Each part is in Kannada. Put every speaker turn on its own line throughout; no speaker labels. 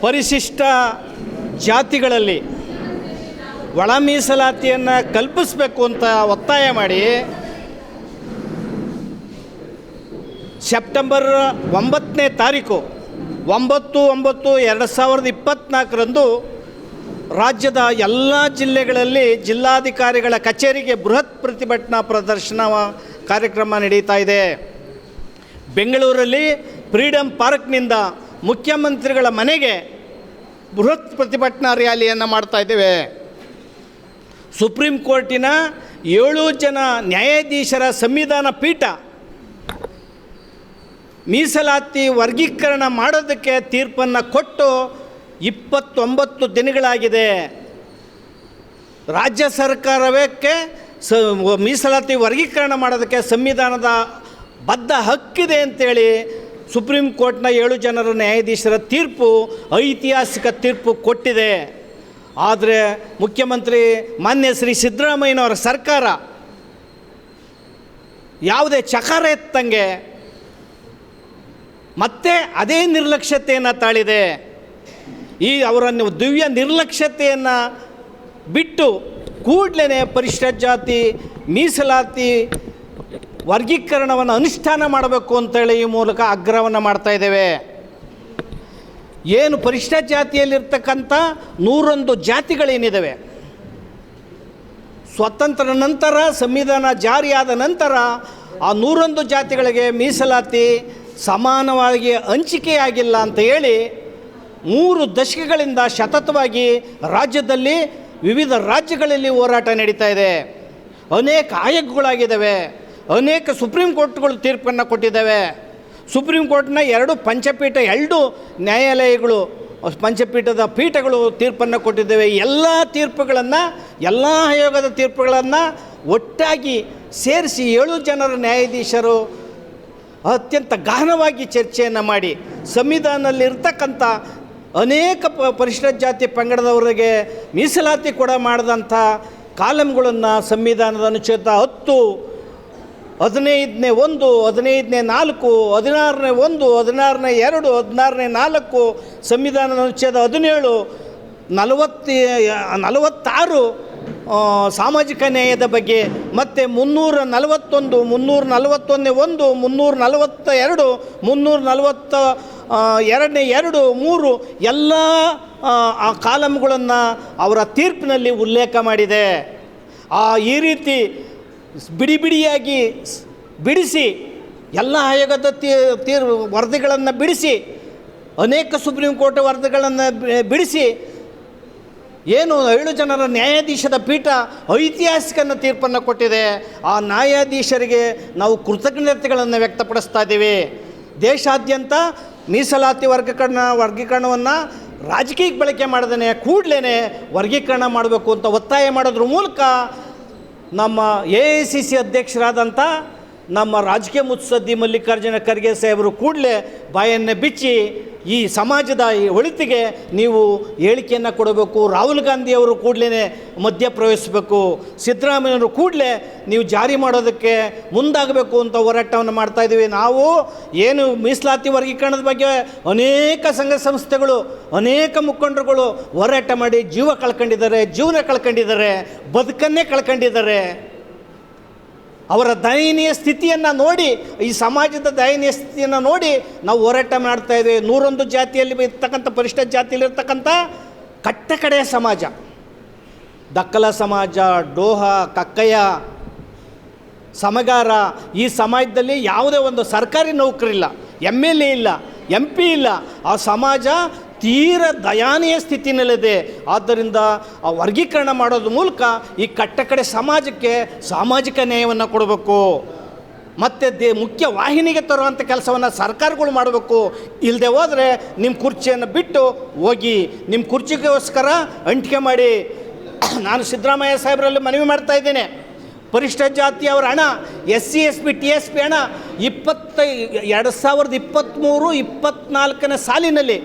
ಪರಿಶಿಷ್ಟ ಜಾತಿಗಳಲ್ಲಿ ಒಳ ಮೀಸಲಾತಿಯನ್ನು ಕಲ್ಪಿಸಬೇಕು ಅಂತ ಒತ್ತಾಯ ಮಾಡಿ ಸೆಪ್ಟೆಂಬರ್ ಒಂಬತ್ತನೇ ತಾರೀಕು ಒಂಬತ್ತು ಒಂಬತ್ತು ಎರಡು ಸಾವಿರದ ಇಪ್ಪತ್ತ್ನಾಲ್ಕರಂದು ರಾಜ್ಯದ ಎಲ್ಲ ಜಿಲ್ಲೆಗಳಲ್ಲಿ ಜಿಲ್ಲಾಧಿಕಾರಿಗಳ ಕಚೇರಿಗೆ ಬೃಹತ್ ಪ್ರತಿಭಟನಾ ಪ್ರದರ್ಶನ ಕಾರ್ಯಕ್ರಮ ನಡೀತಾ ಇದೆ. ಬೆಂಗಳೂರಲ್ಲಿ ಫ್ರೀಡಮ್ ಪಾರ್ಕ್ನಿಂದ ಮುಖ್ಯಮಂತ್ರಿಗಳ ಮನೆಗೆ ಬೃಹತ್ ಪ್ರತಿಭಟನಾ ರ್ಯಾಲಿಯನ್ನು ಮಾಡ್ತಾ ಇದ್ದೇವೆ. ಸುಪ್ರೀಂ ಕೋರ್ಟಿನ ಏಳು ಜನ ನ್ಯಾಯಾಧೀಶರ ಸಂವಿಧಾನ ಪೀಠ ಮೀಸಲಾತಿ ವರ್ಗೀಕರಣ ಮಾಡೋದಕ್ಕೆ ತೀರ್ಪನ್ನು ಕೊಟ್ಟು ಇಪ್ಪತ್ತೊಂಬತ್ತು ದಿನಗಳಾಗಿದೆ. ರಾಜ್ಯ ಸರ್ಕಾರಕ್ಕೆ ಸ, ಮೀಸಲಾತಿ ವರ್ಗೀಕರಣ ಮಾಡೋದಕ್ಕೆ ಸಂವಿಧಾನದ ಬದ್ಧ ಹಕ್ಕಿದೆ ಅಂತೇಳಿ ಸುಪ್ರೀಂ ಕೋರ್ಟ್ನ ಏಳು ಜನರ ನ್ಯಾಯಾಧೀಶರ ತೀರ್ಪು ಐತಿಹಾಸಿಕ ತೀರ್ಪು ಕೊಟ್ಟಿದೆ. ಆದರೆ ಮುಖ್ಯಮಂತ್ರಿ ಮಾನ್ಯ ಶ್ರೀ ಸಿದ್ದರಾಮಯ್ಯನವರ ಸರ್ಕಾರ ಯಾವುದೇ ಚಕಾರ ಎತ್ತಂಗೆ ಮತ್ತೆ ಅದೇ ನಿರ್ಲಕ್ಷ್ಯತೆಯನ್ನು ತಾಳಿದೆ. ಈ ಅವರನ್ನು ದಿವ್ಯ ನಿರ್ಲಕ್ಷ್ಯತೆಯನ್ನು ಬಿಟ್ಟು ಕೂಡಲೇ ಪರಿಶಿಷ್ಟ ಜಾತಿ, ಮೀಸಲಾತಿ ವರ್ಗೀಕರಣವನ್ನು ಅನುಷ್ಠಾನ ಮಾಡಬೇಕು ಅಂತೇಳಿ ಈ ಮೂಲಕ ಆಗ್ರಹವನ್ನು ಮಾಡ್ತಾ ಇದ್ದೇವೆ. ಏನು ಪರಿಷ್ಠ ಜಾತಿಯಲ್ಲಿರ್ತಕ್ಕಂಥ ನೂರೊಂದು ಜಾತಿಗಳೇನಿದ್ದಾವೆ ಸ್ವತಂತ್ರ ನಂತರ, ಸಂವಿಧಾನ ಜಾರಿಯಾದ ನಂತರ ಆ ನೂರೊಂದು ಜಾತಿಗಳಿಗೆ ಮೀಸಲಾತಿ ಸಮಾನವಾಗಿ ಹಂಚಿಕೆಯಾಗಿಲ್ಲ ಅಂತ ಹೇಳಿ ಮೂರು ದಶಕಗಳಿಂದ ಸತತವಾಗಿ ರಾಜ್ಯದಲ್ಲಿ ವಿವಿಧ ರಾಜ್ಯಗಳಲ್ಲಿ ಹೋರಾಟ ನಡೀತಾ ಇದೆ. ಅನೇಕ ಆಯೋಗಗಳಾಗಿದ್ದಾವೆ ಅನೇಕ ಸುಪ್ರೀಂ ಕೋರ್ಟ್ಗಳು ತೀರ್ಪನ್ನು ಕೊಟ್ಟಿದ್ದಾವೆ. ಸುಪ್ರೀಂ ಕೋರ್ಟ್ನ ಎರಡು ಪಂಚಪೀಠ, ಎರಡು ನ್ಯಾಯಾಲಯಗಳು, ಪಂಚಪೀಠದ ಪೀಠಗಳು ತೀರ್ಪನ್ನು ಕೊಟ್ಟಿದ್ದೇವೆ. ಎಲ್ಲ ತೀರ್ಪುಗಳನ್ನು, ಎಲ್ಲ ಆಯೋಗದ ತೀರ್ಪುಗಳನ್ನು ಒಟ್ಟಾಗಿ ಸೇರಿಸಿ ಏಳು ಜನರ ನ್ಯಾಯಾಧೀಶರು ಅತ್ಯಂತ ಗಹನವಾಗಿ ಚರ್ಚೆಯನ್ನು ಮಾಡಿ, ಸಂವಿಧಾನದಲ್ಲಿರ್ತಕ್ಕಂಥ ಅನೇಕ ಪ ಪರಿಶಿಷ್ಟ ಜಾತಿ ಪಂಗಡದವರಿಗೆ ಮೀಸಲಾತಿ ಕೂಡ ಮಾಡಿದಂಥ ಕಾಲಮ್ಗಳನ್ನು ಸಂವಿಧಾನದ ಅನುಚ್ಛೇದ ಹತ್ತು ಹದಿನೈದನೇ ಒಂದು ಹದಿನೈದನೇ ನಾಲ್ಕು ಹದಿನಾರನೇ ಒಂದು ಹದಿನಾರನೇ ಎರಡು ಹದಿನಾರನೇ ನಾಲ್ಕು ಸಂವಿಧಾನ ಅನುಚ್ಛೇದ ಹದಿನೇಳು ನಲವತ್ತ ನಲವತ್ತಾರು ಸಾಮಾಜಿಕ ನ್ಯಾಯದ ಬಗ್ಗೆ ಮತ್ತು ಮುನ್ನೂರ ನಲವತ್ತೊಂದು ಮುನ್ನೂರ ನಲವತ್ತೊಂದನೇ ಒಂದು ಮುನ್ನೂರ ನಲವತ್ತ ಎರಡು ಮುನ್ನೂರ ನಲವತ್ತ ಎರಡನೇ ಎರಡು ಮೂರು ಎಲ್ಲ ಆ, ಕಾಲಮ್ಗಳನ್ನು ಅವರ ತೀರ್ಪಿನಲ್ಲಿ ಉಲ್ಲೇಖ ಮಾಡಿದೆ. ಆ ಈ ರೀತಿ ಬಿಡಿ ಬಿಡಿಯಾಗಿ ಬಿಡಿಸಿ ಎಲ್ಲ ಆಯೋಗದ ತೀರ್ ವರದಿಗಳನ್ನು ಬಿಡಿಸಿ, ಅನೇಕ ಸುಪ್ರೀಂ ಕೋರ್ಟ್ ವರದಿಗಳನ್ನು ಬಿಡಿಸಿ, ಏನು ಏಳು ಜನರ ನ್ಯಾಯಾಧೀಶದ ಪೀಠ ಐತಿಹಾಸಿಕ ತೀರ್ಪನ್ನು ಕೊಟ್ಟಿದೆ. ಆ ನ್ಯಾಯಾಧೀಶರಿಗೆ ನಾವು ಕೃತಜ್ಞತೆಗಳನ್ನು ವ್ಯಕ್ತಪಡಿಸ್ತಾ ಇದ್ದೀವಿ. ದೇಶಾದ್ಯಂತ ಮೀಸಲಾತಿ ವರ್ಗೀಕರಣ, ವರ್ಗೀಕರಣವನ್ನು ರಾಜಕೀಯಕ್ಕೆ ಬಳಕೆ ಮಾಡದೇ ಕೂಡಲೇ ವರ್ಗೀಕರಣ ಮಾಡಬೇಕು ಅಂತ ಒತ್ತಾಯ ಮಾಡೋದ್ರ ಮೂಲಕ ನಮ್ಮ ಎ ಐ ಸಿ ಸಿ ಅಧ್ಯಕ್ಷರಾದಂಥ ನಮ್ಮ ರಾಜಕೀಯ ಮುತ್ಸದ್ದಿ ಮಲ್ಲಿಕಾರ್ಜುನ ಖರ್ಗೆ ಸಾಹೇಬರು ಕೂಡಲೇ ಬಾಯನ್ನೇ ಬಿಚ್ಚಿ ಈ ಸಮಾಜದ ಒಳಿತಿಗೆ ನೀವು ಹೇಳಿಕೆಯನ್ನು ಕೊಡಬೇಕು. ರಾಹುಲ್ ಗಾಂಧಿಯವರು ಕೂಡಲೇ ಮಧ್ಯಪ್ರವೇಶಿಸಬೇಕು ಸಿದ್ದರಾಮಯ್ಯವರು ಕೂಡಲೇ ನೀವು ಜಾರಿ ಮಾಡೋದಕ್ಕೆ ಮುಂದಾಗಬೇಕು ಅಂತ ಹೋರಾಟವನ್ನು ಮಾಡ್ತಾ ಇದ್ದೀವಿ. ನಾವು ಏನು ಮೀಸಲಾತಿ ವರ್ಗೀಕರಣದ ಬಗ್ಗೆ ಅನೇಕ ಸಂಘ ಸಂಸ್ಥೆಗಳು, ಅನೇಕ ಮುಖಂಡರುಗಳು ಹೋರಾಟ ಮಾಡಿ ಜೀವ ಕಳ್ಕೊಂಡಿದ್ದಾರೆ, ಜೀವನ ಕಳ್ಕೊಂಡಿದ್ದಾರೆ, ಬದುಕನ್ನೇ ಕಳ್ಕೊಂಡಿದ್ದಾರೆ. ಅವರ ದಯನೀಯ ಸ್ಥಿತಿಯನ್ನು ನೋಡಿ, ಈ ಸಮಾಜದ ದಯನೀಯ ಸ್ಥಿತಿಯನ್ನು ನೋಡಿ ನಾವು ಹೋರಾಟ ಮಾಡ್ತಾ ಇದ್ದೇವೆ ನೂರೊಂದು ಜಾತಿಯಲ್ಲಿ ಇರ್ತಕ್ಕಂಥ, ಪರಿಷ್ಠ ಜಾತಿಯಲ್ಲಿರ್ತಕ್ಕಂಥ ಕಟ್ಟ ಕಡೆಯ ಸಮಾಜ. ದಕ್ಕಲ ಸಮಾಜ, ಡೋಹ, ಕಕ್ಕಯ್ಯ, ಸಮಗಾರ, ಈ ಸಮಾಜದಲ್ಲಿ ಯಾವುದೇ ಒಂದು ಸರ್ಕಾರಿ ನೌಕರಿಲ್ಲ. ಎಂ ಎಲ್ ಎ ಇಲ್ಲ ಎಂ ಪಿ ಇಲ್ಲ. ಆ ಸಮಾಜ ತೀರ ದಯಾನೀಯ ಸ್ಥಿತಿನಲ್ಲಿದೆ. ಆದ್ದರಿಂದ ಆ ವರ್ಗೀಕರಣ ಮಾಡೋದ್ರ ಮೂಲಕ ಈ ಕಟ್ಟ ಕಡೆ ಸಮಾಜಕ್ಕೆ ಸಾಮಾಜಿಕ ನ್ಯಾಯವನ್ನು ಕೊಡಬೇಕು. ಮತ್ತು ದೇ ಮುಖ್ಯ ವಾಹಿನಿಗೆ ತರುವಂಥ ಕೆಲಸವನ್ನು ಸರ್ಕಾರಗಳು ಮಾಡಬೇಕು. ಇಲ್ಲದೆ ಹೋದರೆ ನಿಮ್ಮ ಕುರ್ಚಿಯನ್ನು ಬಿಟ್ಟು ಹೋಗಿ ನಿಮ್ಮ ಕುರ್ಚಿಗೋಸ್ಕರ ಅಂಟಿಕೆ ಮಾಡಿ. ನಾನು ಸಿದ್ದರಾಮಯ್ಯ ಸಾಹೇಬರಲ್ಲಿ ಮನವಿ ಮಾಡ್ತಾ ಇದ್ದೇನೆ. ಪರಿಷ್ಠ ಜಾತಿಯವರ ಹಣ, S C, S P, T S P ಹಣ ಇಪ್ಪತ್ತೈ, ಎರಡು ಸಾವಿರದ ಇಪ್ಪತ್ತ್ಮೂರು ಇಪ್ಪತ್ತ್ನಾಲ್ಕನೇ ಸಾಲಿನಲ್ಲಿ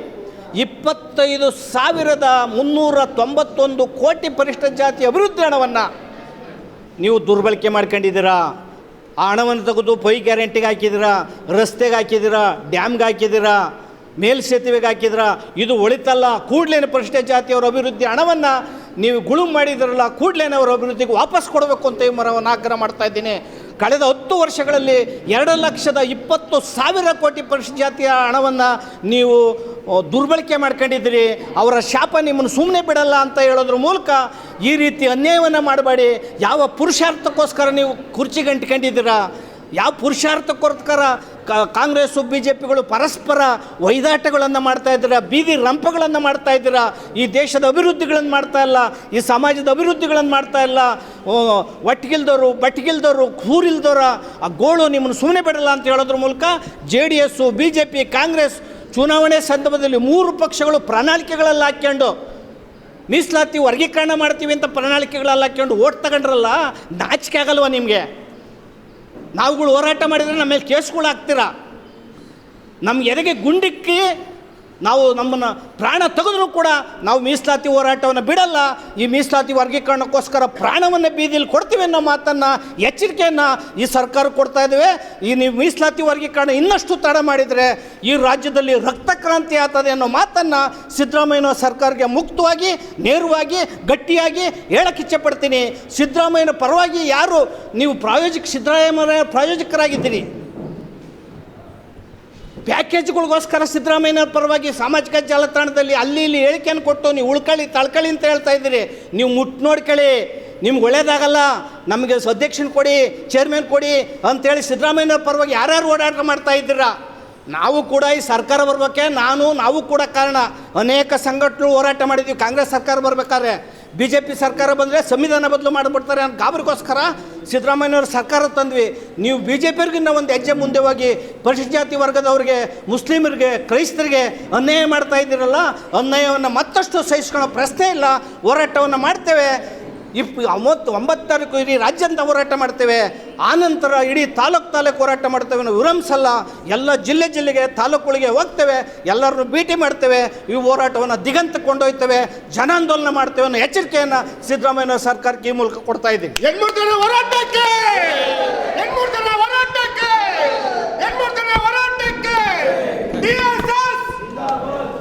ಇಪ್ಪತ್ತೈದು ಸಾವಿರದ ಮುನ್ನೂರ ತೊಂಬತ್ತೊಂದು ಕೋಟಿ ಪರಿಷ್ಠ ಜಾತಿ ಅಭಿವೃದ್ಧಿ ಹಣವನ್ನು ನೀವು ದುರ್ಬಳಕೆ ಮಾಡ್ಕೊಂಡಿದ್ದೀರಾ? ಆ ಹಣವನ್ನು ತೆಗೆದು ಪೈ ಗ್ಯಾರಂಟಿಗೆ ಹಾಕಿದ್ದೀರಾ? ರಸ್ತೆಗೆ ಹಾಕಿದ್ದೀರಾ? ಡ್ಯಾಮ್ಗೆ ಹಾಕಿದ್ದೀರಾ? ಮೇಲ್ಸೇತುವೆಗೆ ಹಾಕಿದ್ರ ಇದು ಒಳಿತಲ್ಲ. ಕೂಡ್ಲೇನೆ ಪರಿಷ್ಠ ಜಾತಿಯವರ ಅಭಿವೃದ್ಧಿ ಹಣವನ್ನು ನೀವು ಗುಳು ಮಾಡಿದ್ರಲ್ಲ ಕೂಡ್ಲೇನವರ ಅಭಿವೃದ್ಧಿಗೆ ವಾಪಸ್ ಕೊಡಬೇಕು ಅಂತ ಈ ಮರವನ್ನು ಆಗ್ರಹ ಮಾಡ್ತಾ ಇದ್ದೀನಿ. ಕಳೆದ ಹತ್ತು ವರ್ಷಗಳಲ್ಲಿ ಎರಡು ಲಕ್ಷದ ಇಪ್ಪತ್ತು ಸಾವಿರ ಕೋಟಿ ಪರಿಶಿಷ್ಟ ಜಾತಿಯ ಹಣವನ್ನು ನೀವು ದುರ್ಬಳಕೆ ಮಾಡ್ಕೊಂಡಿದ್ದೀರಿ. ಅವರ ಶಾಪ ನಿಮ್ಮನ್ನು ಸುಮ್ಮನೆ ಬಿಡಲ್ಲ ಅಂತ ಹೇಳೋದ್ರ ಮೂಲಕ ಈ ರೀತಿ ಅನ್ಯಾಯವನ್ನು ಮಾಡಬೇಡಿ. ಯಾವ ಪುರುಷಾರ್ಥಕ್ಕೋಸ್ಕರ ನೀವು ಕುರ್ಚಿ ಅಂಟ್ಕೊಂಡಿದ್ದೀರಾ ಯಾವ ಪುರುಷಾರ್ಥಕ್ಕೋಸ್ಕರ ಕಾಂಗ್ರೆಸ್ಸು ಬಿ ಜೆ ಪಿಗಳು ಪರಸ್ಪರ ವೈದಾಟಗಳನ್ನು ಮಾಡ್ತಾ ಇದ್ದೀರಾ? ಬೀದಿ ರಂಪಗಳನ್ನು ಮಾಡ್ತಾ ಇದ್ದೀರಾ? ಈ ದೇಶದ ಅಭಿವೃದ್ಧಿಗಳನ್ನು ಮಾಡ್ತಾ ಇಲ್ಲ, ಈ ಸಮಾಜದ ಅಭಿವೃದ್ಧಿಗಳನ್ನು ಮಾಡ್ತಾ ಇಲ್ಲ. ಒಟ್ಟಿಗಿಲ್ದವರು ಬಟ್ಟಿಗಿಲ್ದವರು ಕೂರಿಲ್ದವರ ಆ ಗೋಳು ನಿಮ್ಮನ್ನು ಸುಮ್ಮನೆ ಬಿಡಲ್ಲ ಅಂತ ಹೇಳೋದ್ರ ಮೂಲಕ J D S B J P, Congress ಚುನಾವಣೆ ಸಂದರ್ಭದಲ್ಲಿ ಮೂರು ಪಕ್ಷಗಳು ಪ್ರಣಾಳಿಕೆಗಳಲ್ಲಿ ಹಾಕ್ಕೊಂಡು ಮೀಸಲಾತಿ ವರ್ಗೀಕರಣ ಮಾಡ್ತೀವಿ ಅಂತ ಪ್ರಣಾಳಿಕೆಗಳಲ್ಲಿ ಹಾಕ್ಕೊಂಡು ಓಟ್ ತಗೊಂಡ್ರಲ್ಲ, ನಾಚಿಕೆ ಆಗಲ್ವಾ ನಿಮಗೆ? ನಾವುಗಳು ಹೋರಾಟ ಮಾಡಿದರೆ ನಮ್ಮ ಮೇಲೆ ಕೇಸ್ಗಳು ಹಾಕ್ತೀರಾ ನಮ್ಗೆ ಎದೆಗೆ ಗುಂಡಿಕ್ಕಿ ನಾವು ನಮ್ಮನ್ನು ಪ್ರಾಣ ತೆಗೆದ್ರೂ ಕೂಡ ನಾವು ಮೀಸಲಾತಿ ಹೋರಾಟವನ್ನು ಬಿಡಲ್ಲ. ಈ ಮೀಸಲಾತಿ ವರ್ಗೀಕರಣಕ್ಕೋಸ್ಕರ ಪ್ರಾಣವನ್ನು ಬೀದಿಲಿ ಕೊಡ್ತೀವಿ ಅನ್ನೋ ಮಾತನ್ನು, ಎಚ್ಚರಿಕೆಯನ್ನು ಈ ಸರ್ಕಾರ ಕೊಡ್ತಾ ಇದ್ದೇವೆ ಈ ನೀವು ಮೀಸಲಾತಿ ವರ್ಗೀಕರಣ ಇನ್ನಷ್ಟು ತಡ ಮಾಡಿದರೆ ಈ ರಾಜ್ಯದಲ್ಲಿ ರಕ್ತ ಕ್ರಾಂತಿ ಆಗ್ತದೆ ಅನ್ನೋ ಮಾತನ್ನು ಸಿದ್ದರಾಮಯ್ಯನ ಸರ್ಕಾರಕ್ಕೆ ಮುಕ್ತವಾಗಿ, ನೇರವಾಗಿ, ಗಟ್ಟಿಯಾಗಿ ಹೇಳಕ್ಕೆ ಇಚ್ಛೆಪಡ್ತೀನಿ ಸಿದ್ದರಾಮಯ್ಯನ ಪರವಾಗಿ ಯಾರು ನೀವು ಪ್ರಾಯೋಜಕ ಸಿದ್ದರಾಮಯ್ಯ ಪ್ರಾಯೋಜಕರಾಗಿದ್ದೀರಿ? ಪ್ಯಾಕೇಜ್ಗಳಿಗೋಸ್ಕರ ಸಿದ್ದರಾಮಯ್ಯ ಪರವಾಗಿ ಸಾಮಾಜಿಕ ಜಾಲತಾಣದಲ್ಲಿ ಅಲ್ಲಿ ಇಲ್ಲಿ ಹೇಳಿಕೆಯನ್ನು ಕೊಟ್ಟು ನೀವು ಉಳ್ಕೊಳ್ಳಿ ತಳ್ಕೊಳ್ಳಿ ಅಂತ ಹೇಳ್ತಾ ಇದ್ದೀರಿ. ನೀವು ಮುಟ್ಟು ನೋಡ್ಕೊಳ್ಳಿ ನಿಮ್ಗೆ ಒಳ್ಳೇದಾಗಲ್ಲ. ನಮಗೆ ಅಧ್ಯಕ್ಷನ ಕೊಡಿ ಚೇರ್ಮನ್ ಕೊಡಿ ಅಂತೇಳಿ ಸಿದ್ದರಾಮಯ್ಯ ಪರವಾಗಿ ಯಾರ್ಯಾರು ಓಡಾಟ ಮಾಡ್ತಾ ಇದ್ದೀರಾ? ನಾವು ಕೂಡ ಈ ಸರ್ಕಾರ ಬರ್ಬೇಕೆ. ನಾನು, ನಾವು ಕೂಡ ಕಾರಣ. ಅನೇಕ ಸಂಘಟನೆಗಳು ಹೋರಾಟ ಮಾಡಿದ್ದೀವಿ. ಕಾಂಗ್ರೆಸ್ ಸರ್ಕಾರ ಬರ್ಬೇಕಾದ್ರೆ. ಬಿ ಜೆ ಪಿ ಸರ್ಕಾರ ಬಂದರೆ ಸಂವಿಧಾನ ಬದಲು ಮಾಡಿಬಿಡ್ತಾರೆ ಅಂತ ಗಾಬರಿಗೋಸ್ಕರ ಸಿದ್ದರಾಮಯ್ಯನವ್ರ ಸರ್ಕಾರ ತಂದ್ವಿ. ನೀವು ಬಿ ಜೆ ಪಿಯವ್ರಿಗಿನ್ನ ಒಂದು ಹೆಜ್ಜೆ ಮುಂದೆ ಹೋಗಿ ಪರಿಶಿಷ್ಟ ಜಾತಿ ವರ್ಗದವ್ರಿಗೆ, ಮುಸ್ಲಿಮರಿಗೆ, ಕ್ರೈಸ್ತರಿಗೆ ಅನ್ಯಾಯ ಮಾಡ್ತಾ ಇದ್ದೀರಲ್ಲ, ಅನ್ಯಾಯವನ್ನು ಮತ್ತಷ್ಟು ಸಹಿಸ್ಕೊಳ್ಳೋ ಪ್ರಶ್ನೆ ಇಲ್ಲ, ಹೋರಾಟವನ್ನು ಮಾಡ್ತೇವೆ. ಇಪ್ ಒಂಬತ್ತು ಒಂಬತ್ತು ತಾರೀಕು ಇಡೀ ರಾಜ್ಯಾಂತ ಹೋರಾಟ ಮಾಡ್ತೇವೆ. ಆನಂತರ ಇಡೀ ತಾಲೂಕು ತಾಲೂಕು ಹೋರಾಟ ಮಾಡ್ತೇವೆ ಅನ್ನೋ ವಿರಮಿಸಲ್ಲ ಎಲ್ಲ ಜಿಲ್ಲೆ ಜಿಲ್ಲೆಗೆ, ತಾಲೂಕುಗಳಿಗೆ ಹೋಗ್ತೇವೆ. ಎಲ್ಲರನ್ನು ಭೇಟಿ ಮಾಡ್ತೇವೆ. ಈ ಹೋರಾಟವನ್ನು ದಿಗಂತ ಕೊಂಡೊಯ್ತೇವೆ. ಜನಾಂದೋಲನ ಮಾಡ್ತೇವೆ ಅನ್ನೋ ಎಚ್ಚರಿಕೆಯನ್ನು ಸಿದ್ದರಾಮಯ್ಯ ಸರ್ಕಾರಕ್ಕೆ ಈ ಮೂಲಕ ಕೊಡ್ತಾ ಇದ್ದೀವಿ